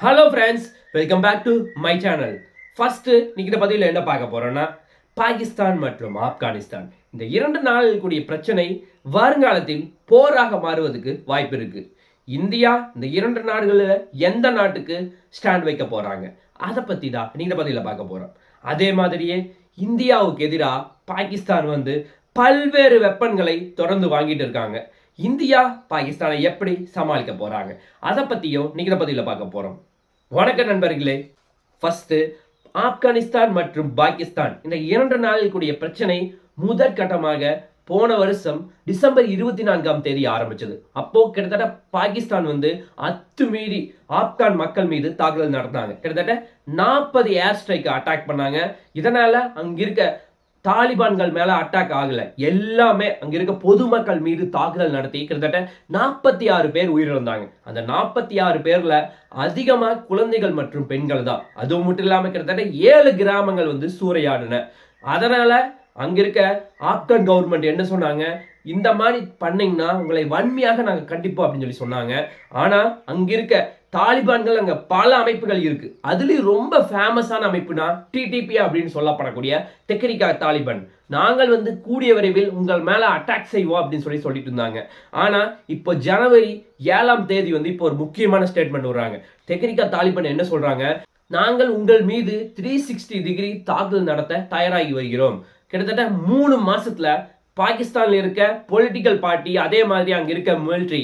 Hello friends welcome back to my channel first இன்னைக்கு பதிவில் என்ன பார்க்க போகிறோன்னா பாகிஸ்தான் மற்றும் ஆப்கானிஸ்தான். இந்த இரண்டு நாளில் கூடிய பிரச்சனை வருங்காலத்தில் போராக மாறுவதற்கு வாய்ப்பு இருக்குது இந்தியா இந்த இரண்டு நாடுகளில் எந்த நாட்டுக்கு ஸ்டாண்ட் வைக்க போகிறாங்க அதை பற்றி தான் இன்னைக்கு இந்த பதிவில் பார்க்க போகிறோம் அதே மாதிரியே இந்தியாவுக்கு எதிராக பாகிஸ்தான் வந்து பல்வேறு வெப்பன்களை தொடர்ந்து வாங்கிட்டு இருக்காங்க. இந்தியா பாகிஸ்தானை எப்படி சமாளிக்க போகிறாங்க அதை பற்றியும் நீங்கள் இந்த பதிவில் பார்க்க போகிறோம் வணக்க நண்பர்களே. ஃபர்ஸ்ட் ஆப்கானிஸ்தான் மற்றும் பாகிஸ்தான். இந்த இரண்டு நாளில் கூடிய பிரச்சனை முதற்கட்டமாக போன வருஷம் டிசம்பர் இருபத்தி நான்காம் தேதி ஆரம்பிச்சது. அப்போ கிட்டத்தட்ட பாகிஸ்தான் வந்து அத்துமீறி ஆப்கான் மக்கள் மீது தாக்குதல் நடத்தினாங்க. கிட்டத்தட்ட நாற்பது ஏர் ஸ்ட்ரைக் அட்டாக் பண்ணாங்க. இதனால அங்க இருக்க தாலிபான்கள் மேலே அட்டாக் ஆகலை. எல்லாமே அங்கே இருக்க பொதுமக்கள் மீது தாக்குதல் நடத்தி கிட்டத்தட்ட நாற்பத்தி ஆறு பேர் உயிரிழந்தாங்க. அந்த நாற்பத்தி ஆறு பேரில் அதிகமாக குழந்தைகள் மற்றும் பெண்கள் தான். அதுவும் மட்டும் இல்லாமல் கிட்டத்தட்ட ஏழு கிராமங்கள் வந்து சூறையாடின. அதனால் அங்கே இருக்க ஆப்கான் கவர்மெண்ட் என்ன சொன்னாங்க? இந்த மாதிரி பண்ணிங்கன்னா உங்களை வன்மையாக நாங்கள் கண்டிப்போம் அப்படின்னு சொல்லி சொன்னாங்க. ஆனால் அங்கே இருக்க தாலிபான்கள் அங்கே பல அமைப்புகள் இருக்குது அதுலேயும் ரொம்ப ஃபேமஸான அமைப்புனா டிடிபி அப்படின்னு சொல்லப்படக்கூடிய தெக்கரிக்கா தாலிபான் நாங்கள் வந்து கூடிய விரைவில் உங்கள் மேலே அட்டாக் செய்வோம் அப்படின்னு சொல்லி சொல்லிட்டு இருந்தாங்க. ஆனால் இப்போ ஜனவரி ஏழாம் தேதி வந்து இப்போ ஒரு முக்கியமான ஸ்டேட்மெண்ட் வர்றாங்க. தெக்கரிக்கா தாலிபான் என்ன சொல்றாங்க? நாங்கள் உங்கள் மீது த்ரீ சிக்ஸ்டி டிகிரி தாக்குதல் நடத்த தயாராகி வருகிறோம். கிட்டத்தட்ட மூணு மாசத்துல பாகிஸ்தான்ல இருக்க பொலிட்டிக்கல் பார்ட்டி அதே மாதிரி அங்க இருக்க மிலிட்ரி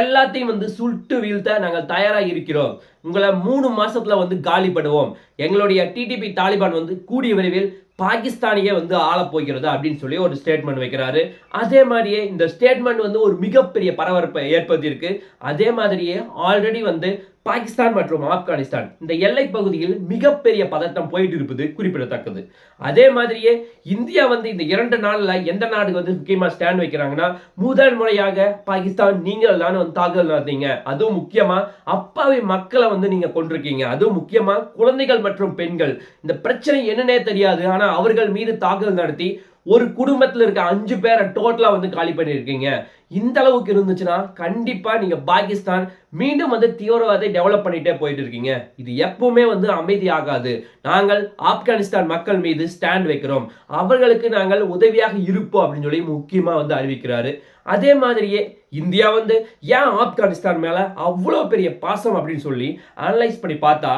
எல்லாத்தையும் வந்து சுட்டு வீழ்த்த நாங்கள் தயாராக இருக்கிறோம். உங்களை மூணு மாசத்துல வந்து காலி பண்ணுவோம் எங்களுடைய டிடிபி தாலிபான் வந்து கூடிய விரைவில் பாகிஸ்தானியே வந்து ஆளப் போகிறது அப்படின்னு சொல்லி ஒரு ஸ்டேட்மெண்ட் வைக்கிறாரு. அதே மாதிரியே இந்த ஸ்டேட்மெண்ட் வந்து ஒரு மிகப்பெரிய பரபரப்பை ஏற்படுத்தியிருக்கு. அதே மாதிரியே ஆல்ரெடி வந்து பாகிஸ்தான் மற்றும் ஆப்கானிஸ்தான் இந்த எல்லை பகுதியில் மிகப்பெரிய பதட்டம் போயிட்டு இருப்பது குறிப்பிடத்தக்கது. அதே மாதிரியே இந்தியா வந்து இந்த இரண்டு நாளில் எந்த நாடு வந்து முக்கியமாக ஸ்டாண்ட் வைக்கிறாங்கன்னா முதல் முறையாக பாகிஸ்தான் நீங்கள் தான் வந்து தாக்குதல் நடத்தீங்க. அதுவும் முக்கியமாக அப்பாவி மக்களை வந்து நீங்கள் கொண்டிருக்கீங்க அதுவும் முக்கியமாக குழந்தைகள் மற்றும் பெண்கள். இந்த பிரச்சனை என்னன்னே தெரியாது. ஆனால் அவர்கள் மீது தாக்குதல் நடத்தி ஒரு குடும்பத்தில் இருக்க அஞ்சு பேரை டோட்டலாக வந்து காலி பண்ணியிருக்கீங்க. இந்த அளவுக்கு இருந்துச்சுன்னா கண்டிப்பா நீங்க பாகிஸ்தான் மீண்டும் வந்து தீவிரவாதத்தை டெவலப் பண்ணிட்டே போயிட்டு இருக்கீங்க. இது எப்பவுமே வந்து அமைதி ஆகாது நாங்கள் ஆப்கானிஸ்தான் மக்கள் மீது ஸ்டாண்ட் வைக்கிறோம். அவர்களுக்கு நாங்கள் உதவியாக இருப்போம் அப்படின்னு சொல்லி முக்கியமா வந்து அறிவிக்கிறாரு. அதே மாதிரியே இந்தியா வந்து ஏன் ஆப்கானிஸ்தான் மேல அவ்வளோ பெரிய பாசம் அப்படின்னு சொல்லி அனலைஸ் பண்ணி பார்த்தா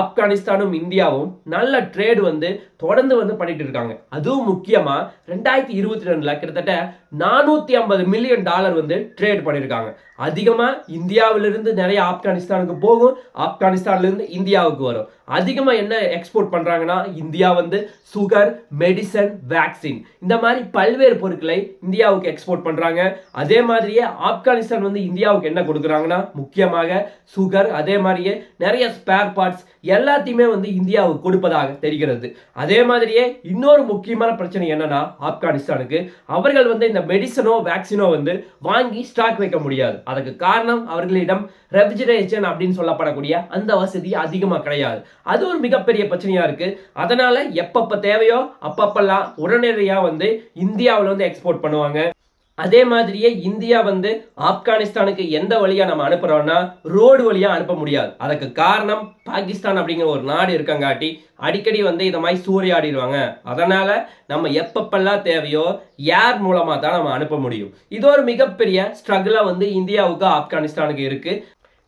ஆப்கானிஸ்தானும் இந்தியாவும் நல்ல ட்ரேடு வந்து தொடர்ந்து வந்து பண்ணிட்டு இருக்காங்க. அதுவும் முக்கியமா ரெண்டாயிரத்தி இருபத்தி ரெண்டுல கிட்டத்தட்ட நானூத்தி ஐம்பது மில்லியன் டாலர் வந்து ட்ரேட் பண்ணியிருக்காங்க அதிகமாக இந்தியாவிலிருந்து நிறைய ஆப்கானிஸ்தானுக்கு போகும் ஆப்கானிஸ்தான்லேருந்து இந்தியாவுக்கு வரும். அதிகமாக என்ன எக்ஸ்போர்ட் பண்ணுறாங்கன்னா இந்தியா வந்து சுகர் மெடிசன் வேக்சின் இந்த மாதிரி பல்வேறு பொருட்களை இந்தியாவுக்கு எக்ஸ்போர்ட் பண்ணுறாங்க அதே மாதிரியே ஆப்கானிஸ்தான் வந்து இந்தியாவுக்கு என்ன கொடுக்குறாங்கன்னா முக்கியமாக சுகர் அதே மாதிரியே நிறைய ஸ்பேர் பார்ட்ஸ் எல்லாத்தையுமே வந்து இந்தியாவுக்கு கொடுப்பதாக தெரிகிறது. அதே மாதிரியே இன்னொரு முக்கியமான பிரச்சனை என்னன்னா ஆப்கானிஸ்தானுக்கு. அவர்கள் வந்து இந்த மெடிசனோ வேக்சினோ வந்து வாங்கி ஸ்டாக் வைக்க முடியாது. அதுக்கு காரணம் அவர்களிடம் ரெஃப்ரிஜரேஷன் அப்படின்னு சொல்லப்படக்கூடிய அந்த வசதி அதிகமா கிடையாது. அது ஒரு மிகப்பெரிய பிரச்சனையா இருக்கு. அதனால எப்பப்ப தேவையோ அப்பப்பெல்லாம் உடனடியா வந்து இந்தியாவில் வந்து எக்ஸ்போர்ட் பண்ணுவாங்க. அதே மாதிரியே இந்தியா வந்து ஆப்கானிஸ்தானுக்கு எந்த வழியா நம்ம அனுப்புறோம்னா ரோடு வழியா அனுப்ப முடியாது. அதுக்கு காரணம் பாகிஸ்தான் அப்படிங்கிற ஒரு நாடு இருக்கங்காட்டி அடிக்கடி வந்து இதை மாதிரி சூறையாடிடுவாங்க அதனால நம்ம எப்பப்பெல்லாம் தேவையோ ஏர் மூலமா தான் நம்ம அனுப்ப முடியும். இது ஒரு மிகப்பெரிய ஸ்ட்ரகிளா வந்து இந்தியாவுக்கு ஆப்கானிஸ்தானுக்கு இருக்கு.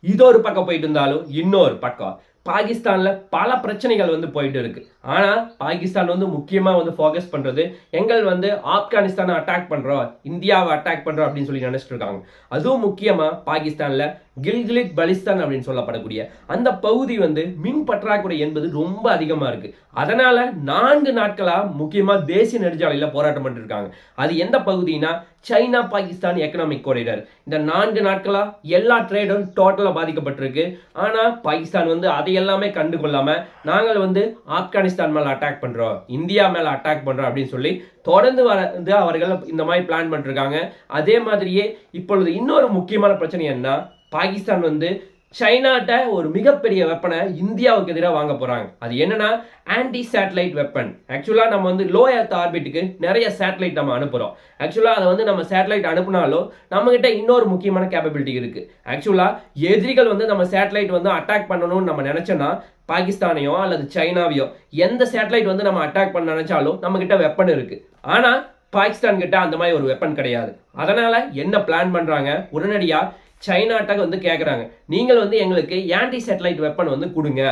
இது ஒரு பக்கம் போயிட்டு இருந்தாலும் இன்னொரு பக்கம். பாகிஸ்தானில் பல பிரச்சனைகள் வந்து போயிட்டு இருக்குது ஆனா பாகிஸ்தான் வந்து முக்கியமா வந்து ஃபோக்கஸ் பண்றது எங்கள் வந்து ஆப்கானிஸ்தானை அட்டாக் பண்றோம் இந்தியாவை அட்டாக் பண்றோம் அப்படின்னு சொல்லி நினைச்சிட்டு இருக்காங்க அதுவும் முக்கியமா பாகிஸ்தானில் கில்கிலிட் பலிஸ்தான் அப்படின்னு சொல்லப்படக்கூடிய அந்த பகுதி வந்து மின் பற்றாக்குறை என்பது ரொம்ப அதிகமா இருக்கு. அதனால நான்கு நாட்களா முக்கியமா தேசிய நெடுஞ்சாலையில போராட்டம் பண்ணிட்டு இருக்காங்க அது எந்த பகுதினா சைனா பாகிஸ்தான் எக்கனாமிக் கொரிடர் இந்த நான்கு நாட்களா எல்லா ட்ரேடும் டோட்டலாக பாதிக்கப்பட்டிருக்கு. ஆனா பாகிஸ்தான் வந்து அதை எல்லாமே கண்டு கொள்ளாம நாங்கள் வந்து ஆப்கானிஸ்தான் மேலே அட்டாக் பண்றோம் இந்தியா மேல அட்டாக் பண்றோம் அப்படின்னு சொல்லி தொடர்ந்து வந்து அவர்கள் இந்த மாதிரி பிளான் பண்ணிருக்காங்க. அதே மாதிரியே இப்பொழுது இன்னொரு முக்கியமான பிரச்சனை என்ன பாகிஸ்தான் வந்து சைனாட்ட ஒரு மிகப்பெரிய வெப்பனை இந்தியாவுக்கு எதிராக வாங்க போகிறாங்க அது என்னன்னா ஆன்டி சேட்டலைட் வெப்பன் ஆக்சுவலாக நம்ம வந்து லோ எர்த் ஆர்பிட்டுக்கு நிறைய சேட்டலைட் நம்ம அனுப்புகிறோம் ஆக்சுவலாக அதை வந்து நம்ம சேட்டலைட் அனுப்புனாலும் நம்மகிட்ட இன்னொரு முக்கியமான கேப்பபிலிட்டி இருக்குது ஆக்சுவலாக எதிரிகள் வந்து நம்ம சேட்டலைட் வந்து அட்டாக் பண்ணணும்னு நம்ம நினச்சோன்னா பாகிஸ்தானையோ அல்லது சைனாவையோ எந்த சேட்டலைட் வந்து நம்ம அட்டாக் பண்ண நினச்சாலும் நம்மக்கிட்ட வெப்பன் இருக்குது ஆனால் பாகிஸ்தான் கிட்ட அந்த மாதிரி ஒரு வெப்பன் கிடையாது. அதனால என்ன பிளான் பண்ணுறாங்க உடனடியாக சைனாட்ட வந்து கேட்குறாங்க நீங்கள் வந்து எங்களுக்கு ஆன்டி சேட்டலைட் வெப்பன் வந்து கொடுங்க.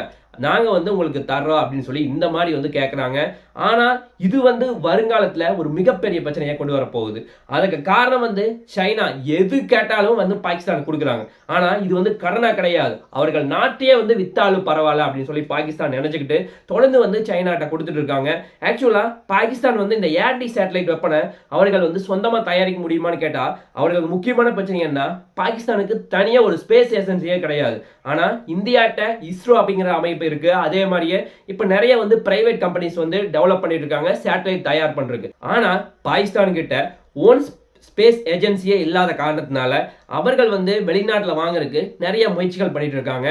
நாங்கள் வந்து உங்களுக்கு தர்றோம் அப்படின்னு சொல்லி இந்த மாதிரி வந்து கேட்குறாங்க ஆனால் இது வந்து வருங்காலத்தில் ஒரு மிகப்பெரிய பிரச்சனையை கொண்டு வரப்போகுது அதுக்கு காரணம் வந்து சைனா. எது கேட்டாலும் வந்து பாகிஸ்தான் கொடுக்குறாங்க. ஆனால் இது வந்து கடனாக கிடையாது. அவர்கள் நாட்டையே வந்து வித்தாலும் பரவாயில்ல அப்படின்னு சொல்லி பாகிஸ்தான் நினச்சிக்கிட்டு தொடர்ந்து வந்து சைனாட்ட கொடுத்துட்டு இருக்காங்க. ஆக்சுவலாக பாகிஸ்தான் வந்து இந்த ஏர்டி சேட்டலைட் வெப்பனை அவர்கள் வந்து சொந்தமாக தயாரிக்க முடியுமான்னு கேட்டால் அவர்களுக்கு முக்கியமான பிரச்சனை என்ன பாகிஸ்தானுக்கு தனியாக ஒரு ஸ்பேஸ் ஏஜென்சியே கிடையாது. ஆனால் இந்தியாட்ட இஸ்ரோ அப்படிங்கிற அமைப்பு இருக்கு. அதே மாதிரியே இப்போ நிறைய வந்து பிரைவேட் கம்பெனிஸ் வந்து டெவலப் பண்ணிட்டு இருக்காங்க. சேட்டலைட் தயார் பண்ணுறதுக்கு ஆனா பாகிஸ்தான் கிட்ட ஓன்ஸ் ஸ்பேஸ் ஏஜென்சியே இல்லாத காரணத்தினால அவர்கள் வந்து வெளிநாட்டில் வாங்குறதுக்கு நிறைய முயற்சிகள் பண்ணிட்டு இருக்காங்க.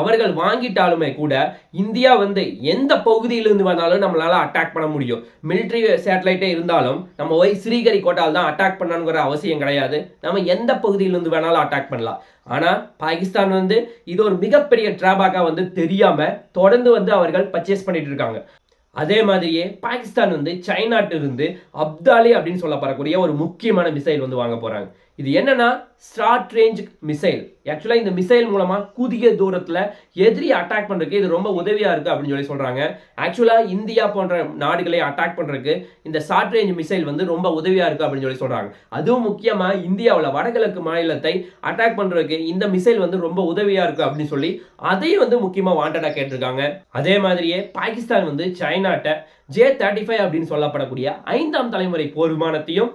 அவர்கள் வாங்கிட்டாலுமே கூட இந்தியா வந்து எந்த பகுதியிலிருந்து வந்தாலும் நம்மளால அட்டாக் பண்ண முடியும். மிலிட்ரி சேட்டலைட்டே இருந்தாலும் நம்ம போய் ஸ்ரீகரி கோட்டால் தான் அட்டாக் பண்ணணுங்கிற அவசியம் கிடையாது. நம்ம எந்த பகுதியிலிருந்து வேணாலும் அட்டாக் பண்ணலாம். ஆனால் பாகிஸ்தான் வந்து இது ஒரு மிகப்பெரிய ட்ராபேக்காக வந்து தெரியாமல் தொடர்ந்து வந்து அவர்கள் பர்ச்சேஸ் பண்ணிட்டு இருக்காங்க. அதே மாதிரியே பாகிஸ்தான் வந்து சைனாட்டிலிருந்து அப்தாலி அப்படின்னு சொல்லப்படக்கூடிய ஒரு முக்கியமான மிசைல் வந்து வாங்க போகிறாங்க இது என்னன்னா ஸ்டார்ட் ரேஞ்ச் மிசைல் ஆக்சுவலாக இந்த மிசைல் மூலமாக குதிக தூரத்தில் எதிரி அட்டாக் பண்ணுறதுக்கு இது ரொம்ப உதவியாக இருக்குது அப்படின்னு சொல்லி சொல்கிறாங்க ஆக்சுவலாக இந்தியா போன்ற நாடுகளை அட்டாக் பண்ணுறதுக்கு இந்த ஷார்ட் ரேஞ்ச் மிசைல் வந்து ரொம்ப உதவியாக இருக்குது அப்படின்னு சொல்லி சொல்கிறாங்க அதுவும் முக்கியமாக இந்தியாவில் வடகிழக்கு மாநிலத்தை அட்டாக் பண்ணுறதுக்கு இந்த மிசைல் வந்து ரொம்ப உதவியாக இருக்குது அப்படின்னு சொல்லி அதையும் வந்து முக்கியமாக வாண்டடாக கேட்டிருக்காங்க. அதே மாதிரியே பாகிஸ்தான் வந்து சைனாட்ட ஜே தேர்ட்டி ஃபைவ் அப்படின்னு சொல்லப்படக்கூடிய ஐந்தாம் தலைமுறை போர் விமானத்தையும்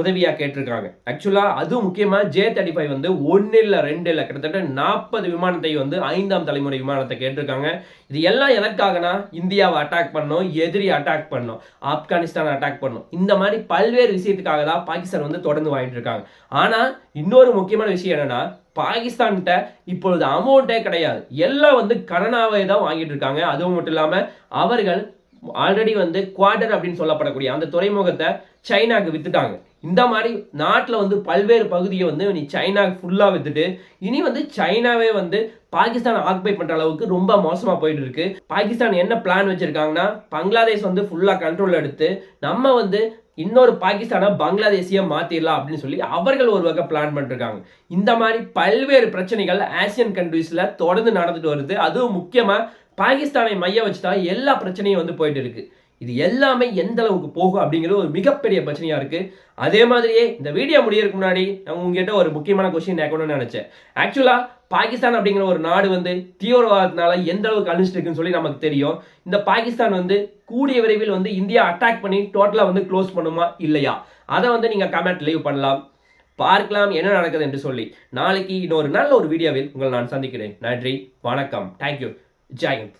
உதவியாக கேட்டிருக்காங்க ஆக்சுவலாக அதுவும் முக்கியமாக ஜே தேர்ட்டி ஃபைவ் வந்து ஒன்று இல்லை ரெண்டு இல்லை கிட்டத்தட்ட நாற்பது விமானத்தை வந்து ஐந்தாம் தலைமுறை விமானத்தை கேட்டிருக்காங்க. இது எல்லாம் எதற்காகனா? இந்தியாவை அட்டாக் பண்ணோம் எதிரி அட்டாக் பண்ணோம் ஆப்கானிஸ்தான் அட்டாக் பண்ணோம். இந்த மாதிரி பல்வேறு விஷயத்துக்காக தான் பாகிஸ்தான் வந்து தொடர்ந்து வாங்கிட்டு இருக்காங்க. ஆனால் இன்னொரு முக்கியமான விஷயம் என்னன்னா பாகிஸ்தான்கிட்ட இப்பொழுது அமௌண்ட்டே கிடையாது. எல்லாம் வந்து கடனாவே தான் வாங்கிட்டு இருக்காங்க. அதுவும் மட்டும் இல்லாமல் அவர்கள் ஆல்ரெடி வந்து குவார்டர் அப்படின்னு சொல்லப்படக்கூடிய அந்த துறைமுகத்தை சைனாக்கு வித்துட்டாங்க. இந்த மாதிரி நாட்டில் வந்து பல்வேறு பகுதியை வந்து நீ சைனா ஃபுல்லாக வித்துட்டு இனி வந்து சைனாவே வந்து பாகிஸ்தான் ஆக்குபை பண்ணுற அளவுக்கு ரொம்ப மோசமாக போயிட்டு இருக்கு. பாகிஸ்தான் என்ன பிளான் வச்சுருக்காங்கன்னா பங்களாதேஷ் வந்து ஃபுல்லாக கண்ட்ரோல் எடுத்து நம்ம வந்து இன்னொரு பாகிஸ்தானை பங்களாதேசியை மாற்றிடலாம் அப்படின்னு சொல்லி அவர்கள் ஒரு வகை பிளான் பண்ணிருக்காங்க. இந்த மாதிரி பல்வேறு பிரச்சனைகள் ஆசியன் கண்ட்ரீஸில் தொடர்ந்து நடந்துட்டு வருது. அதுவும் முக்கியமாக பாகிஸ்தானை மையம் வச்சு தான் எல்லா பிரச்சனையும் வந்து போயிட்டு இருக்குது இது எல்லாமே எந்த அளவுக்கு போகும் அப்படிங்கிறது ஒரு மிகப்பெரிய பிரச்சனையா இருக்கு. அதே மாதிரியே இந்த வீடியோ முடியறதுக்கு முன்னாடி நான் உங்ககிட்ட ஒரு முக்கியமான கொஸ்டின் கேட்கணும்னு நினைச்சேன். ஆக்சுவலா பாகிஸ்தான் அப்படிங்கிற ஒரு நாடு வந்து தீவிரவாதத்தினால எந்த அளவுக்கு அழிச்சிட்டு இருக்குன்னு சொல்லி நமக்கு தெரியும். இந்த பாகிஸ்தான் வந்து கூடிய விரைவில் வந்து இந்தியா அட்டாக் பண்ணி டோட்டலா வந்து க்ளோஸ் பண்ணுமா இல்லையா? அதை வந்து நீங்க கமெண்ட் லீவ் பண்ணலாம். பார்க்கலாம் என்ன நடக்குது என்று சொல்லி. நாளைக்கு இன்னொரு நல்ல ஒரு வீடியோவில் உங்களை நான் சந்திக்கிறேன். நன்றி வணக்கம். தேங்க்யூ ஜெயந்த்